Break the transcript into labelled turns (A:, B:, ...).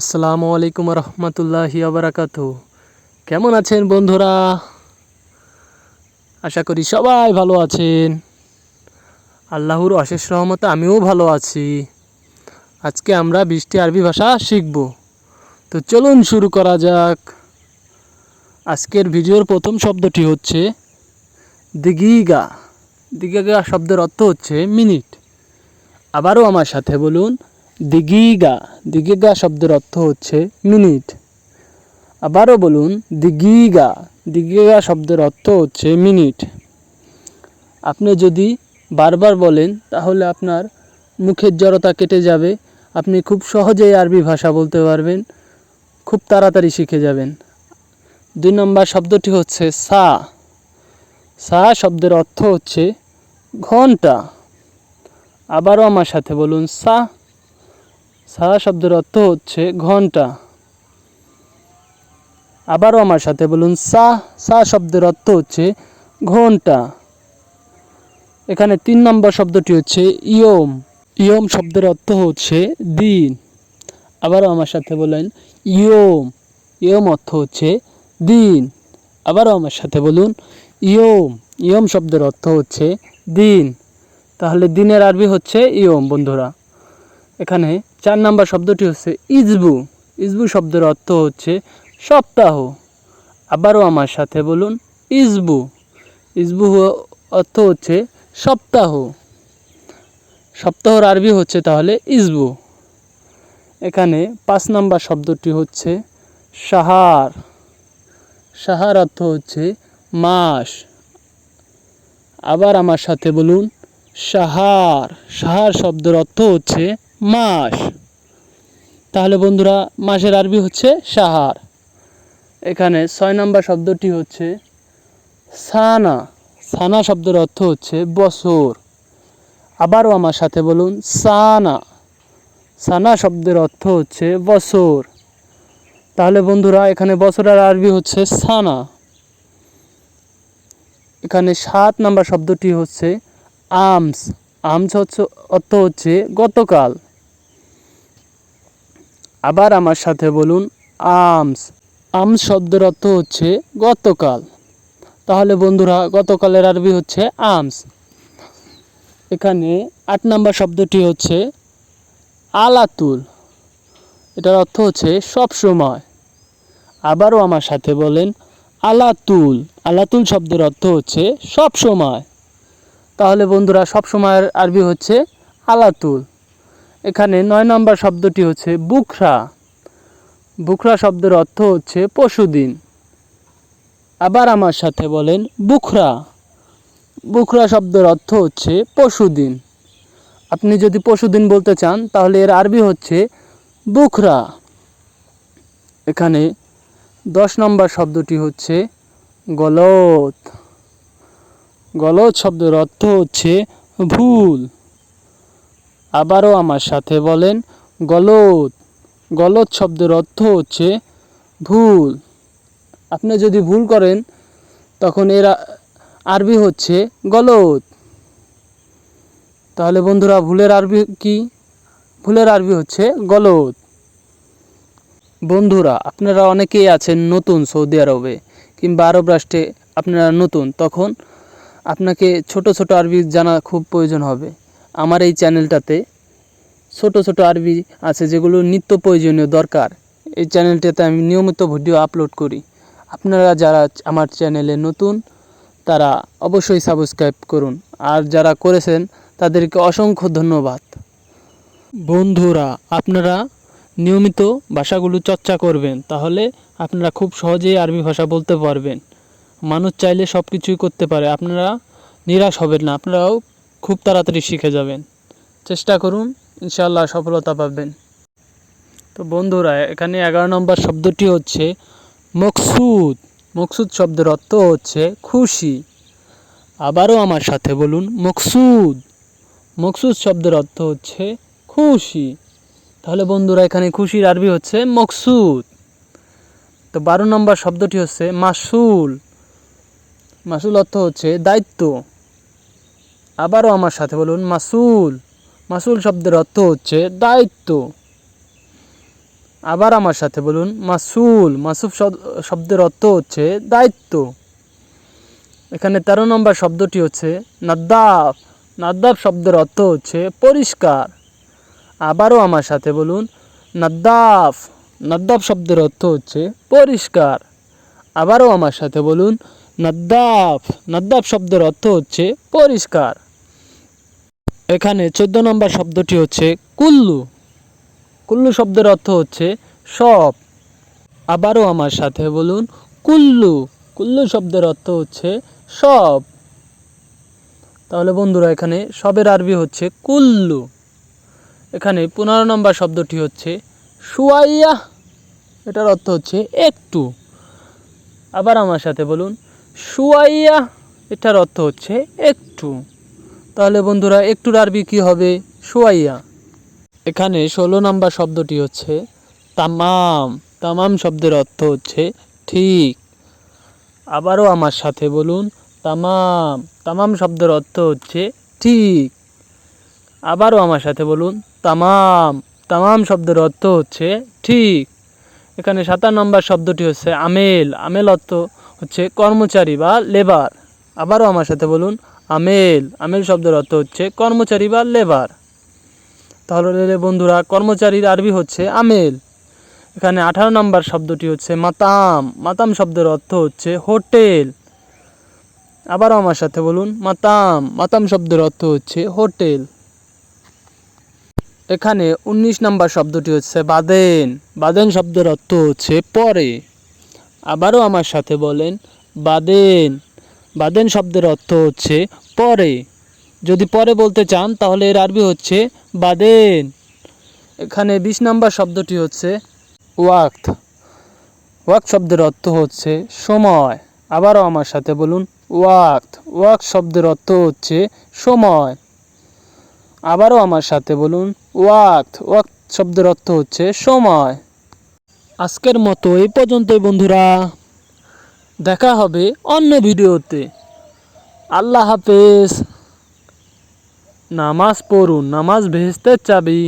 A: আসসালামু আলাইকুম রহমতুল্লাহি আবরাকাত কেমন আছেন বন্ধুরা? আশা করি সবাই ভালো আছেন। আল্লাহর অশেষ রহমতে আমিও ভালো আছি। আজকে আমরা বৃষ্টি আরবি ভাষা শিখব। তো চলুন শুরু করা যাক। আজকের ভিডিওর প্রথম শব্দটি হচ্ছে দিগিগা। দিগিগা শব্দের অর্থ হচ্ছে মিনিট। আবারও আমার সাথে বলুন। দিগিগা দিগিগা শব্দের অর্থ হচ্ছে মিনিট আবারও বলুন, দিগিগা দিগিগা শব্দের অর্থ হচ্ছে মিনিট। আপনি যদি বারবার বলেন, তাহলে আপনার মুখের জড়তা কেটে যাবে, আপনি খুব সহজেই আরবি ভাষা বলতে পারবেন, খুব তাড়াতাড়ি শিখে যাবেন। দুই নম্বর শব্দটি হচ্ছে সা। সা শব্দের অর্থ হচ্ছে ঘণ্টা। আবারও আমার সাথে বলুন, সা। সা শব্দের অর্থ হচ্ছে ঘণ্টা। আবারও আমার সাথে বলুন, সা সা শব্দের অর্থ হচ্ছে ঘণ্টা। এখানে তিন নম্বর শব্দটি হচ্ছে ইয়ম। ইয়ম শব্দের অর্থ হচ্ছে দিন। আবারও আমার সাথে বলেন, ইয়ম। ইয়ম অর্থ হচ্ছে দিন। আবারও আমার সাথে বলুন, ইয়ম। ইয়ম শব্দের অর্থ হচ্ছে দিন। তাহলে দিনের আরবি হচ্ছে ইয়ম, বন্ধুরা। এখানে চার নাম্বার শব্দটি হচ্ছে ইজবু। ইজবু শব্দের অর্থ হচ্ছে সপ্তাহ। আবারও আমার সাথে বলুন, ইজবু। ইজবু অর্থ হচ্ছে সপ্তাহ। সপ্তাহর আরবি হচ্ছে তাহলে ইজবু। এখানে পাঁচ নাম্বার শব্দটি হচ্ছে সাহার। সাহার অর্থ হচ্ছে মাস। আবার আমার সাথে বলুন, সাহার। সাহার শব্দের অর্থ হচ্ছে মাস। তাহলে বন্ধুরা, মাসের আরবি হচ্ছে সাহার। এখানে ছয় নম্বর শব্দটি হচ্ছে সানা। সানা শব্দের অর্থ হচ্ছে বছর। আবারও আমার সাথে বলুন, সানা। সানা শব্দের অর্থ হচ্ছে বছর। তাহলে বন্ধুরা, এখানে বছরের আরবি হচ্ছে সানা। এখানে সাত নাম্বার শব্দটি হচ্ছে আমস। আমস হচ্ছে অর্থ হচ্ছে গতকাল। আবার আমার সাথে বলুন, আমস। আমস শব্দের অর্থ হচ্ছে গতকাল। তাহলে বন্ধুরা, গতকালের আরবি হচ্ছে আমস। এখানে আট নাম্বার শব্দটি হচ্ছে আলাতুল। এটার অর্থ হচ্ছে সব সময়। আবারও আমার সাথে বলেন, আলাতুল। আলাতুল শব্দের অর্থ হচ্ছে সব সময়। তাহলে বন্ধুরা, সব সময়ের আরবি হচ্ছে আলাতুল। এখানে নয় নম্বর শব্দটি হচ্ছে বুখরা। বুখরা শব্দের অর্থ হচ্ছে পশুদিন। আবার আমার সাথে বলেন বুখরা। বুখরা শব্দের অর্থ হচ্ছে পশুদিন। আপনি যদি পশুদিন বলতে চান, তাহলে এর আরবি হচ্ছে বুখরা। এখানে দশ নম্বর শব্দটি হচ্ছে গলত গলত শব্দের অর্থ হচ্ছে ভুল। আবারও আমার সাথে বলেন গলত গলত শব্দের অর্থ হচ্ছে ভুল। আপনি যদি ভুল করেন, তখন এর আরবি হচ্ছে গলত তাহলে বন্ধুরা, ভুলের আরবি কি? ভুলের আরবি হচ্ছে গলত বন্ধুরা, আপনারা অনেকেই আছেন নতুন সৌদি আরবে কিংবা আরব রাষ্ট্রে আপনারা নতুন, তখন আপনাকে ছোট ছোট আরবি জানা খুব প্রয়োজন হবে। আমার এই চ্যানেলটাতে ছোট ছোট আরবি আছে যেগুলো নিত্য প্রয়োজনীয় দরকার। এই চ্যানেলটাতে আমি নিয়মিত ভিডিও আপলোড করি। আপনারা যারা আমার চ্যানেলে নতুন, তারা অবশ্যই সাবস্ক্রাইব করুন। আর যারা করেছেন, তাদেরকে অসংখ্য ধন্যবাদ। বন্ধুরা, আপনারা নিয়মিত ভাষাগুলো চর্চা করবেন, তাহলে আপনারা খুব সহজেই আরবি ভাষা বলতে পারবেন। মানুষ চাইলে সব কিছুই করতে পারে। আপনারা নিরাশ হবেন না। আপনারাও খুব তাড়াতাড়ি শিখে যাবেন। চেষ্টা করুন, ইনশাআল্লাহ সফলতা পাবেন। তো বন্ধুরা, এখানে এগারো নম্বর শব্দটি হচ্ছে মকসুদ। মকসুদ শব্দের অর্থ হচ্ছে খুশি। আবারও আমার সাথে বলুন, মকসুদ। মকসুদ শব্দের অর্থ হচ্ছে খুশি। তাহলে বন্ধুরা, এখানে খুশির আরবি হচ্ছে মকসুদ। তো বারো নম্বর শব্দটি হচ্ছে মাসুল। মাসুল অর্থ হচ্ছে দায়িত্ব। আবারও আমার সাথে বলুন, মাসুল মাসুল শব্দের অর্থ হচ্ছে দায়িত্ব। আবার আমার সাথে বলুন, মাসুল, মাসুফ শব- শব্দের অর্থ হচ্ছে দায়িত্ব। এখানে তেরো নম্বর শব্দটি হচ্ছে নাদ্দাফ। নাদ্দাফ শব্দের অর্থ হচ্ছে পরিষ্কার। আবারও আমার সাথে বলুন, নাদ্দাফ। নাদ্দাফ শব্দের অর্থ হচ্ছে পরিষ্কার। আবারও আমার সাথে বলুন, নাদ্দাফ। নাদ্দাফ শব্দের অর্থ হচ্ছে পরিষ্কার। এখানে চোদ্দ নম্বর শব্দটি হচ্ছে কুল্লু। কুল্লু শব্দের অর্থ হচ্ছে সব। আবারও আমার সাথে বলুন, কুল্লু। কুল্লু শব্দের অর্থ হচ্ছে সব। তাহলে বন্ধুরা, এখানে সবের আরবি হচ্ছে কুল্লু। এখানে পনেরো নম্বর শব্দটি হচ্ছে সুয়াইয়া। এটার অর্থ হচ্ছে একটু। আবার আমার সাথে বলুন, সুয়াইয়া, এটার অর্থ হচ্ছে একটু। তাহলে বন্ধুরা একটুর আরবি কি হবে? সুয়াইয়া। এখানে ষোলো নম্বর শব্দটি হচ্ছে তামাম। তামাম শব্দের অর্থ হচ্ছে ঠিক। আবারও আমার সাথে বলুন, তামাম। তামাম শব্দের অর্থ হচ্ছে ঠিক। আবারও আমার সাথে বলুন, তামাম। তামাম শব্দের অর্থ হচ্ছে ঠিক। এখানে সাতান্ন নম্বর শব্দটি হচ্ছে আমেল। আমেল অর্থ হচ্ছে কর্মচারী বা লেবার। আবারও আমার সাথে বলুন আমেল আমেল শব্দের অর্থ হচ্ছে কর্মচারী বা লেবার। তাহলে বন্ধুরা, কর্মচারীর আরবি হচ্ছে আমেল। এখানে আঠারো নম্বর শব্দটি হচ্ছে মাতাম। মাতাম শব্দের অর্থ হচ্ছে হোটেল। আবারও আমার সাথে বলুন, মাতাম। মাতাম শব্দের অর্থ হচ্ছে হোটেল। এখানে উনিশ নম্বর শব্দটি হচ্ছে বাদেন। বাদেন শব্দের অর্থ হচ্ছে পরে। আবারও আমার সাথে বলেন, বাদেন। বাদেন শব্দের অর্থ হচ্ছে পরে। যদি পরে বলতে চান, তাহলে এর আরবি হচ্ছে বাদেন। এখানে বিশ নম্বর শব্দটি হচ্ছে ওয়াক্ত। ওয়াক শব্দের অর্থ হচ্ছে সময়। আবারও আমার সাথে বলুন, ওয়াক্ত। ওয়াক্ত শব্দের অর্থ হচ্ছে সময়। আবারও আমার সাথে বলুন, ওয়াক্ত। ওয়াক্ত শব্দের অর্থ হচ্ছে সময়। আজকের মতো এই পর্যন্তই বন্ধুরা। দেখা হবে অন্য ভিডিওতে। আল্লাহ হাফেজ। নামাজ পড়ুন নামাজ ভেস্তের চাবি।